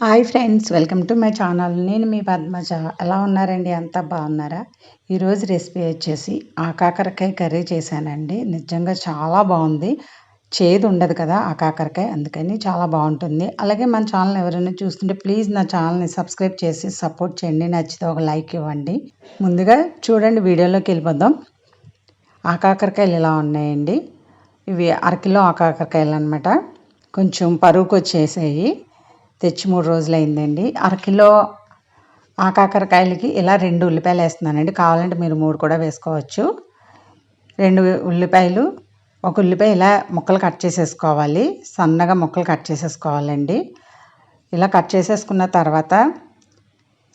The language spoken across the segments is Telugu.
Hi friends welcome to my channel. నేను మీ పద్మజ. ఎలా ఉన్నారండి? అంతా బాగున్నారా? ఈరోజు రెసిపీ వచ్చేసి ఆ కాకరకాయ కర్రీ చేశానండి. నిజంగా చాలా బాగుంది. చేదు ఉండదు కదా ఆ కాకరకాయ అందుకని చాలా బాగుంటుంది. అలాగే మన ఛానల్ ఎవరైనా చూస్తుంటే ప్లీజ్ నా ఛానల్ని సబ్స్క్రైబ్ చేసి సపోర్ట్ చేయండి. నచ్చితే ఒక లైక్ ఇవ్వండి. ముందుగా చూడండి వీడియోలోకి వెళ్ళిపోదాం. ఆ కాకరకాయలు ఇలా ఉన్నాయండి? ఇవి అరకిలో ఆ కాకరకాయలు అనమాట కొంచెం పరుగుకు వచ్చేసాయి. తెచ్చి మూడు రోజులు అయిందండి అరకిలో ఆకాకరకాయలకి ఇలా రెండు ఉల్లిపాయలు వేస్తున్నానండి. కావాలంటే మీరు మూడు కూడా వేసుకోవచ్చు. రెండు ఉల్లిపాయలు ఒక ఉల్లిపాయ ఇలా ముక్కలు కట్ చేసేసుకోవాలి. సన్నగా ముక్కలు కట్ చేసేసుకోవాలండి. ఇలా కట్ చేసేసుకున్న తర్వాత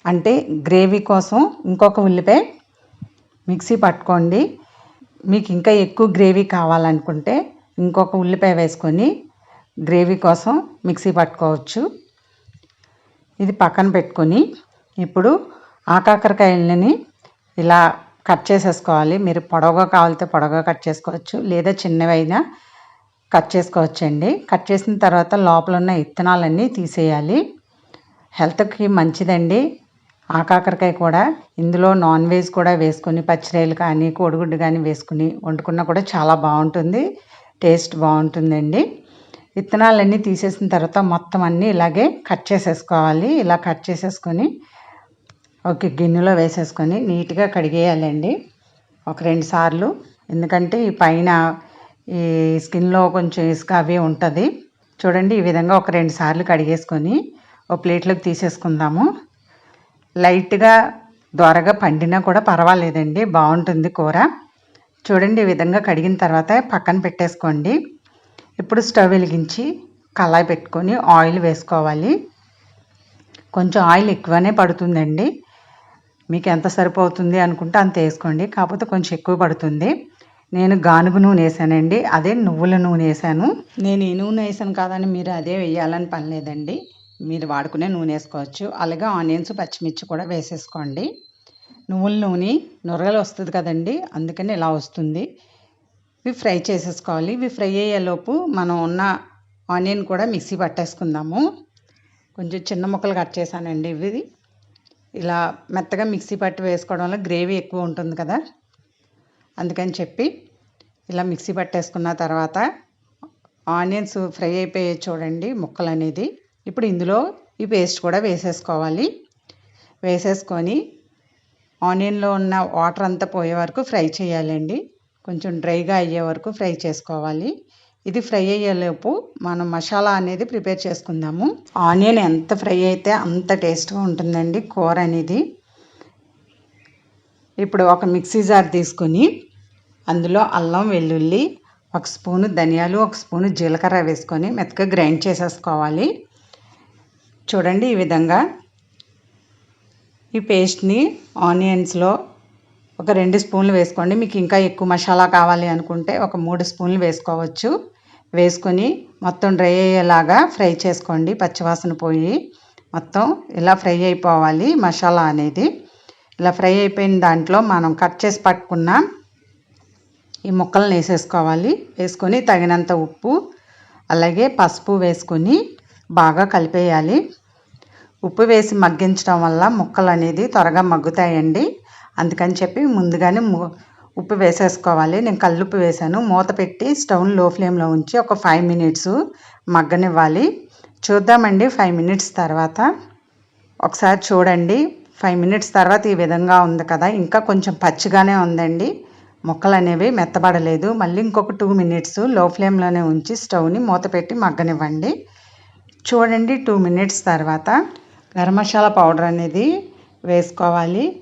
అంటే గ్రేవీ కోసం ఇంకొక ఉల్లిపాయ మిక్సీ పట్టుకోండి. మీకు ఇంకా ఎక్కువ గ్రేవీ కావాలనుకుంటే ఇంకొక ఉల్లిపాయ వేసుకొని గ్రేవీ కోసం మిక్సీ పట్టుకోవచ్చు. ఇది పక్కన పెట్టుకొని ఇప్పుడు ఆకాకరకాయలని ఇలా కట్ చేసేసుకోవాలి. మీరు పొడవుగా కావాలితే పొడవుగా కట్ చేసుకోవచ్చు. లేదా చిన్నవైనా కట్ చేసుకోవచ్చండి. కట్ చేసిన తర్వాత లోపల ఉన్న ఇత్తనాలన్నీ తీసేయాలి. హెల్త్కి మంచిదండి. ఆకాకరకాయ కూడా ఇందులో నాన్ వెజ్ కూడా వేసుకొని పచ్చిరాయలు కానీ కోడిగుడ్డు కానీ వేసుకుని వండుకున్నా కూడా చాలా బాగుంటుంది. టేస్ట్ బాగుంటుందండి. విత్తనాలన్నీ తీసేసిన తర్వాత మొత్తం అన్నీ ఇలాగే కట్ చేసేసుకోవాలి. ఇలా కట్ చేసేసుకొని ఒక గిన్నెలో వేసేసుకొని నీట్గా కడిగేయాలండి. ఒక రెండు సార్లు. ఎందుకంటే ఈ పైన ఈ స్కిన్లో కొంచెం ఇసుక అవి ఉంటుంది. చూడండి ఈ విధంగా ఒక రెండు సార్లు కడిగేసుకొని ఒక ప్లేట్లోకి తీసేసుకుందాము. లైట్గా దోరగా పండినా కూడా పర్వాలేదండి. బాగుంటుంది కూర. చూడండి ఈ విధంగా కడిగిన తర్వాత పక్కన పెట్టేసుకోండి. ఇప్పుడు స్టవ్ వెలిగించి కళాయి పెట్టుకొని ఆయిల్ వేసుకోవాలి. కొంచెం ఆయిల్ ఎక్కువనే పడుతుందండి. మీకు ఎంత సరిపోతుంది అనుకుంటే అంత వేసుకోండి. కాకపోతే కొంచెం ఎక్కువ పడుతుంది. నేను గానుగు నూనె వేసానండి. అదే నువ్వుల నూనె వేసాను. నేను ఈ నూనె వేసాను కాదని మీరు అదే వేయాలని పని లేదండి. మీరు వాడుకునే నూనె వేసుకోవచ్చు. అలాగే ఆనియన్స్ పచ్చిమిర్చి కూడా వేసేసుకోండి. నువ్వుల నూనె నొరగలు వస్తుంది కదండి. అందుకని ఇలా వస్తుంది. ఇవి ఫ్రై చేసేసుకోవాలి. ఇవి ఫ్రై అయ్యేలోపు మనం ఉన్న ఆనియన్ కూడా మిక్సీ పట్టేసుకుందాము. కొంచెం చిన్న ముక్కలు కట్ చేశానండి ఇవి. ఇలా మెత్తగా మిక్సీ పట్టి వేసుకోవడం వల్ల గ్రేవీ ఎక్కువ ఉంటుంది కదా. అందుకని చెప్పి ఇలా మిక్సీ పట్టేసుకున్న తర్వాత ఆనియన్స్ ఫ్రై అయిపోయే చూడండి ముక్కలు అనేది. ఇప్పుడు ఇందులో ఈ పేస్ట్ కూడా వేసేసుకోవాలి. వేసేసుకొని ఆనియన్లో ఉన్న వాటర్ అంతా పోయే వరకు ఫ్రై చేయాలండి. కొంచెం డ్రైగా అయ్యే వరకు ఫ్రై చేసుకోవాలి. ఇది ఫ్రై అయ్యేలోపు మనం మసాలా అనేది ప్రిపేర్ చేసుకుందాము. ఆనియన్ ఎంత ఫ్రై అయితే అంత టేస్ట్గా ఉంటుందండి కూర అనేది. ఇప్పుడు ఒక మిక్సీ జార్ తీసుకొని అందులో అల్లం వెల్లుల్లి ఒక స్పూను ధనియాలు ఒక స్పూను జీలకర్ర వేసుకొని మెత్తగా గ్రైండ్ చేసేసుకోవాలి. చూడండి ఈ విధంగా. ఈ పేస్ట్ని ఆనియన్స్లో ఒక రెండు స్పూన్లు వేసుకోండి. మీకు ఇంకా ఎక్కువ మసాలా కావాలి అనుకుంటే ఒక మూడు స్పూన్లు వేసుకోవచ్చు. వేసుకొని మొత్తం డ్రై అయ్యేలాగా ఫ్రై చేసుకోండి. పచ్చివాసన పోయి మొత్తం ఇలా ఫ్రై అయిపోవాలి మసాలా అనేది. ఇలా ఫ్రై అయిపోయిన దాంట్లో మనం కట్ చేసి పట్టుకున్న ఈ ముక్కలను వేసేసుకోవాలి. వేసుకొని తగినంత ఉప్పు అలాగే పసుపు వేసుకొని బాగా కలిపేయాలి. ఉప్పు వేసి మగ్గించడం వల్ల ముక్కలు అనేది త్వరగా మగ్గుతాయండి. అందుకని చెప్పి ముందుగానే ఉప్పు వేసేసుకోవాలి. నేను కల్లుప్పు వేసాను. మూత పెట్టి స్టవ్లో ఫ్లేమ్లో ఉంచి ఒక ఫైవ్ మినిట్స్ మగ్గనివ్వాలి. చూద్దామండి ఫైవ్ మినిట్స్ తర్వాత. ఒకసారి చూడండి. ఫైవ్ మినిట్స్ తర్వాత ఈ విధంగా ఉంది కదా. ఇంకా కొంచెం పచ్చిగానే ఉందండి. ముక్కలు అనేవి మెత్తబడలేదు. మళ్ళీ ఇంకొక టూ మినిట్స్లో ఫ్లేమ్లోనే ఉంచి స్టవ్ని మూత పెట్టి మగ్గనివ్వండి. చూడండి టూ మినిట్స్ తర్వాత. గరం మసాలా పౌడర్ అనేది వేసుకోవాలి.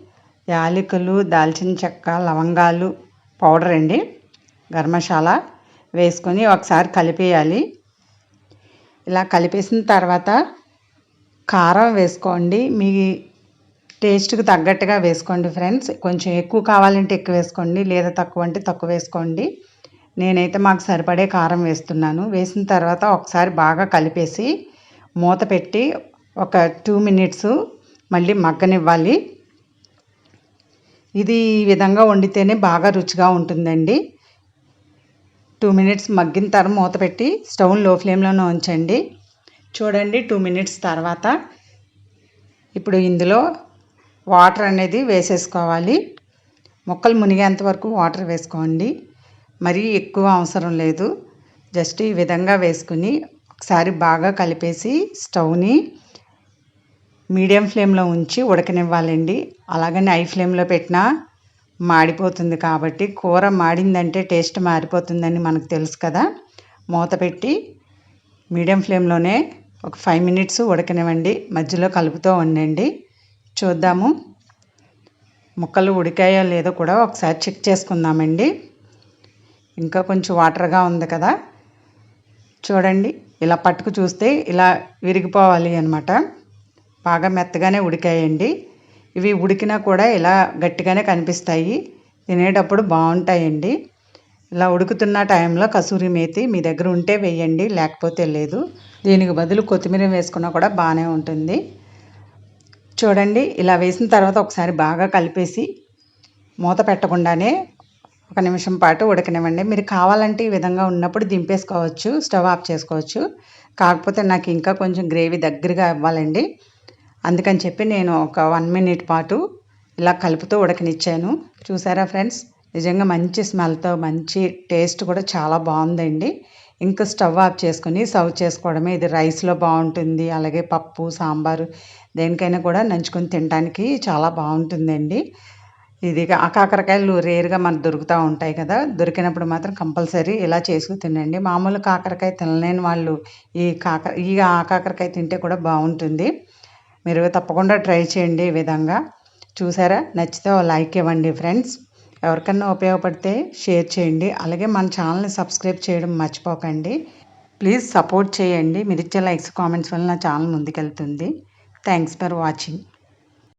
యాలకులు దాల్చిన చెక్క లవంగాలు పౌడర్ అండి. గర్మశాల వేసుకొని ఒకసారి కలిపేయాలి. ఇలా కలిపేసిన తర్వాత కారం వేసుకోండి. మీ టేస్ట్కి తగ్గట్టుగా వేసుకోండి ఫ్రెండ్స్. కొంచెం ఎక్కువ కావాలంటే ఎక్కువ వేసుకోండి. లేదా తక్కువ అంటే తక్కువ వేసుకోండి. నేనైతే మాకు సరిపడే కారం వేస్తున్నాను. వేసిన తర్వాత ఒకసారి బాగా కలిపేసి మూత పెట్టి ఒక టూ మినిట్స్ మళ్ళీ మగ్గనివ్వాలి. ఇది ఈ విధంగా వండితేనే బాగా రుచిగా ఉంటుందండి. టూ మినిట్స్ మగ్గిన తర్వాత మూత పెట్టి స్టవ్లో ఫ్లేమ్లోనే ఉంచండి. చూడండి టూ మినిట్స్ తర్వాత ఇప్పుడు ఇందులో వాటర్ అనేది వేసేసుకోవాలి. మొక్కలు మునిగేంత వరకు వాటర్ వేసుకోండి. మరీ ఎక్కువ అవసరం లేదు. జస్ట్ ఈ విధంగా వేసుకుని ఒకసారి బాగా కలిపేసి స్టవ్ని మీడియం ఫ్లేమ్లో ఉంచి ఉడకనివ్వాలండి. అలాగని హై ఫ్లేమ్లో పెట్టినా మాడిపోతుంది కాబట్టి కూర మాడిందంటే టేస్ట్ మారిపోతుందని మనకు తెలుసు కదా. మూత పెట్టి మీడియం ఫ్లేమ్లోనే ఒక ఫైవ్ మినిట్స్ ఉడకనివ్వండి. మధ్యలో కలుపుతూ ఉండండి. చూద్దాము. ముక్కలు ఉడికాయో లేదో కూడా ఒకసారి చెక్ చేసుకుందామండి. ఇంకా కొంచెం వాటర్గా ఉంది కదా. చూడండి ఇలా పట్టుకు చూస్తే ఇలా విరిగిపోవాలి అనమాట బాగా మెత్తగానే ఉడికాయండి. ఇవి ఉడికినా కూడా ఇలా గట్టిగానే కనిపిస్తాయి. తినేటప్పుడు బాగుంటాయండి. ఇలా ఉడుకుతున్న టైంలో కసూరి మేతి మీ దగ్గర ఉంటే వేయండి లేకపోతే లేదు. దీనికి బదులు కొత్తిమీర వేసుకున్నా కూడా బాగానే ఉంటుంది. చూడండి ఇలా వేసిన తర్వాత ఒకసారి బాగా కలిపేసి మూత పెట్టకుండానే ఒక నిమిషం పాటు ఉడకనివ్వండి. మీరు కావాలంటే ఈ విధంగా ఉన్నప్పుడు దింపేసుకోవచ్చు స్టవ్ ఆఫ్ చేసుకోవచ్చు. కాకపోతే నాకు ఇంకా కొంచెం గ్రేవీ దగ్గరగా ఇవ్వాలండి అందుకని చెప్పి నేను ఒక వన్ మినిట్ పాటు ఇలా కలుపుతూ ఉడకనిచ్చాను. చూసారా ఫ్రెండ్స్? నిజంగా మంచి స్మెల్తో మంచి టేస్ట్ కూడా చాలా బాగుందండి. ఇంకా స్టవ్ ఆఫ్ చేసుకుని సర్వ్ చేసుకోవడమే. ఇది రైస్లో బాగుంటుంది అలాగే పప్పు సాంబారు దేనికైనా కూడా నంచుకొని తినడానికి చాలా బాగుంటుందండి. ఇది ఆ కాకరకాయలు రేరుగా మనకు దొరుకుతూ ఉంటాయి కదా దొరికినప్పుడు మాత్రం కంపల్సరీ ఇలా చేసుకుని తినండి. మామూలు కాకరకాయ తినలేని వాళ్ళు ఈ కాకర ఈ ఆ కాకరకాయ తింటే కూడా బాగుంటుంది. మీరు తప్పకుండా ట్రై చేయండి ఈ విధంగా. చూసారా? నచ్చితే లైక్ ఇవ్వండి ఫ్రెండ్స్. ఎవరికన్నా ఉపయోగపడితే షేర్ చేయండి. అలాగే మన ఛానల్ని సబ్స్క్రైబ్ చేయడం మర్చిపోకండి. ప్లీజ్ సపోర్ట్ చేయండి. మీరు ఇచ్చే లైక్స్ కామెంట్స్ వల్ల నా ఛానల్ ముందుకెళ్తుంది. Thanks for watching.